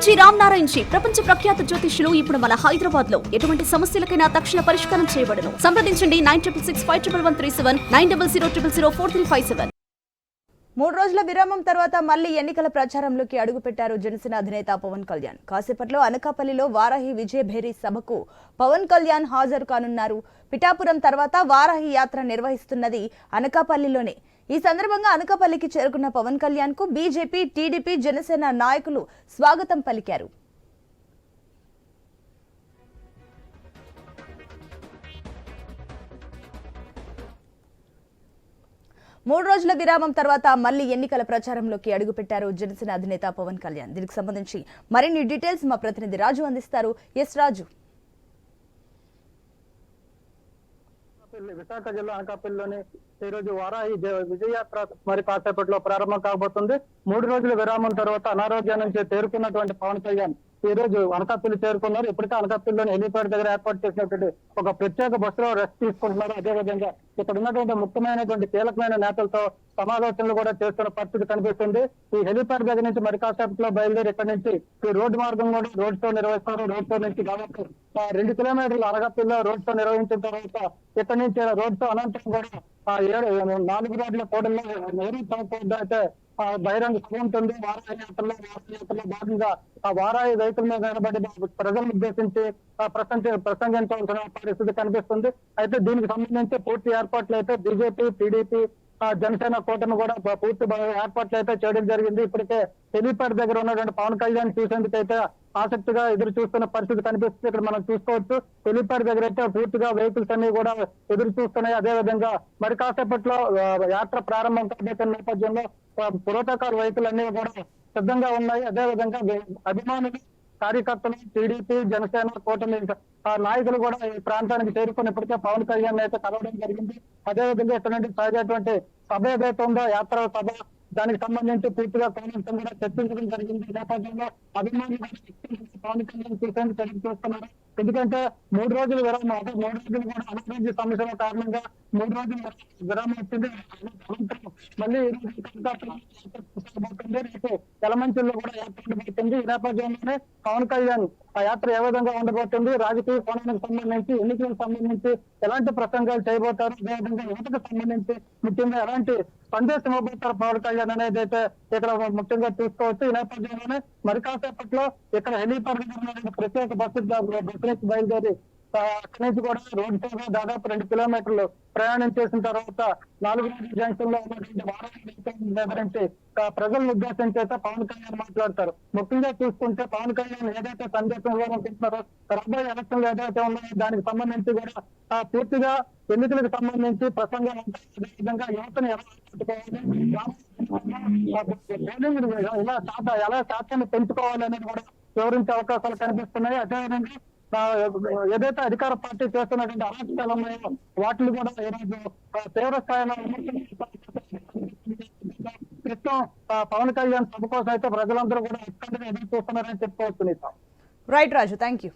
Guruji Ram Narayan G ప్రపంచ ప్రఖ్యాత జ్యోతిష్యులు ఇప్పుడు మన హైదరాబాద్లో ఎటువంటి సమస్యలకైనా తక్షణ పరిష్కారం చేయబడను. సంప్రదించండి nine triple six five triple one three seven nine double zero triple zero four three five seven. మూడు రోజుల విరామం తర్వాత మళ్ళీ ఎన్నికల ప్రచారంలోకి అడుగుపెట్టారు జనసేన అధినేత పవన్ కళ్యాణ్. కాసేపట్లో అనకాపల్లిలో వారాహి విజయభేరి సభకు పవన్ కళ్యాణ్ హాజరు కానున్నారు. పిఠాపురం తర్వాత వారాహి యాత్ర నిర్వహిస్తున్నది అనకాపల్లిలోనే. ఈ సందర్భంగా అనకాపల్లికి చేరుకున్న పవన్ కళ్యాణ్కు బీజేపీ టీడీపీ జనసేన నాయకులు స్వాగతం పలికారు. మూడు రోజుల విరామం తర్వాత మళ్ళీ ఎన్నికల ప్రచారంలోకి అడుగుపెట్టారు జనసేన అధినేత పవన్ కళ్యాణ్. దీనికి సంబంధించి మరిన్ని డీటెయిల్స్ మా ప్రతినిధి రాజు అందిస్తారు. ఎస్ రాజు. అనకాపల్లి విశాఖ జిల్లా అనకాపల్లిలోని ఈ రోజు వారాహి విజయయాత్ర మరి కాసేపట్లో ప్రారంభం కాబోతుంది. మూడు రోజుల విరామం తర్వాత అనారోగ్యం నుంచి తేరుకున్నటువంటి పవన్ కళ్యాణ్ ఈ రోజు అనకాపల్లి చేరుకున్నారు. ఇప్పటికే అనకాపల్లిలోని హెలిపాడ్ దగ్గర ఏర్పాటు చేసినటువంటి ఒక ప్రత్యేక బస్సులో రెస్ట్ తీసుకుంటున్నారు. అదేవిధంగా ఇక్కడ ఉన్నటువంటి ముఖ్యమైనటువంటి కీలకమైన నేతలతో సమావేశంలో కూడా చేస్తున్న పరిస్థితి కనిపిస్తుంది. ఈ హెలిపాడ్ గది నుంచి మరి కాసేపట్లో బయలుదేరి ఇక్కడ నుంచి ఈ రోడ్డు మార్గం కూడా రోడ్ షో నిర్వహిస్తారు. రోడ్ షో నుంచి దాదాపు రెండు కిలోమీటర్ల అరగతిలో రోడ్ షో నిర్వహించిన తర్వాత ఇక్కడ నుంచి రోడ్ షో అనంతరం కూడా ఏడు నాలుగు రోడ్ల కోడల్లో నెహ్రూ చౌక్ అయితే ఆ బహిరంగ సభ ఉంటుంది. వారాహి యాత్రలో యాత్రలో భాగంగా ఆ వారాయి రైతుల మీద నిలబడి ప్రజలను ఉద్దేశించి ప్రసంగించవలసిన ప్రసంగ ప్రసంగించాల్సిన పరిస్థితి కనిపిస్తుంది. అయితే దీనికి సంబంధించి పూర్తి ఏర్పాటు అయితే బీజేపీ టీడీపీ ఆ జనసేన కూటమి కూడా పూర్తి ఏర్పాట్లు అయితే చేయడం జరిగింది. ఇప్పటికే హెలీప్యాడ్ దగ్గర ఉన్నటువంటి పవన్ కళ్యాణ్ చూసేందుకైతే ఆసక్తిగా ఎదురు చూస్తున్న పరిస్థితి కనిపిస్తుంది. ఇక్కడ మనం చూసుకోవచ్చు. హెలీప్యాడ్ దగ్గర అయితే పూర్తిగా వెహికల్స్ అన్ని కూడా ఎదురు చూస్తున్నాయి. అదే విధంగా మరి కాసేపట్లో యాత్ర ప్రారంభం కాబోతున్న నేపథ్యంలో ప్రోటోకాల్ వెహికల్ అన్ని కూడా సిద్ధంగా ఉన్నాయి. అదే విధంగా అభిమానులు కార్యకర్తలు టీడీపీ జనసేన కూటమి ఆ నాయకులు కూడా ఈ ప్రాంతానికి చేరుకుని ఇప్పటికే పవన్ కళ్యాణ్ అయితే కలవడం జరిగింది. అదే విధంగా ఇక్కడ నుండి సాగేటువంటి సభ ఏదైతే ఉందో యాత్ర సభ దానికి సంబంధించి పూర్తిగా కామెంట్స్ కూడా చర్చించడం జరిగింది. ఈ నేపథ్యంలో అభిమానులు పవన్ కళ్యాణ్ చూసేందుకు చర్య ఎందుకంటే మూడు రోజులు విరామం అంటే మూడు రోజులు కూడా అనారోగ్య సమస్యల కారణంగా మూడు రోజులు విరామం వచ్చింది. మళ్ళీ రేపు తెలమంచుల్లో కూడా ఏర్పడబోతుంది ఈ నేపథ్యంలోనే పవన్ కళ్యాణ్ ఆ యాత్ర ఏ విధంగా ఉండబోతుంది? రాజకీయ కోణానికి సంబంధించి ఎన్నికలకు సంబంధించి ఎలాంటి ప్రసంగాలు చేయబోతారు? అదేవిధంగా యువతకు సంబంధించి ముఖ్యంగా ఎలాంటి సందేశం మొబైల్ పవన్ కళ్యాణ్ అనేది అయితే ఇక్కడ ముఖ్యంగా చూసుకోవచ్చు. ఈ నేపథ్యంలోనే మరి కాసేపట్లో ఇక్కడ హెలిపాడ్ ప్రత్యేక బస్సు బస్సు నుంచి బయలుదేరి అక్కడి నుంచి కూడా రోడ్ షోగా దాదాపు రెండు కిలోమీటర్లు ప్రయాణం చేసిన తర్వాత నాలుగు రోజుల జంక్షన్లో ఉన్నటువంటి వారాహి ప్రజలను ఉద్దేశం అయితే పవన్ కళ్యాణ్ మాట్లాడతారు. ముఖ్యంగా చూసుకుంటే పవన్ కళ్యాణ్ ఏదైతే సందేశం ఇవ్వాలనుకుంటున్నారో రాబోయే ఎలక్షన్లు ఏదైతే ఉన్నాయో దానికి సంబంధించి కూడా ఆ, పూర్తిగా ఎన్నికలకు సంబంధించి ప్రసంగం అదే విధంగా యువతను ఎలా ఆకట్టుకోవాలి ఇలా ఎలా శాతాన్ని పెంచుకోవాలి అనేది కూడా వివరించే అవకాశాలు కనిపిస్తున్నాయి. అదేవిధంగా ఏదైతే అధికార పార్టీ చేస్తున్నటువంటి అరాచకాలు ఉన్నాయో వాటిని కూడా ఈరోజు తీవ్ర స్థాయిలో క్రితం పవన్ కళ్యాణ్ సభ కోసం అయితే ప్రజలందరూ కూడా ఎక్కడ ఎదురు చూస్తున్నారని చెప్పుకోవచ్చు నీతో. Right Raju thank you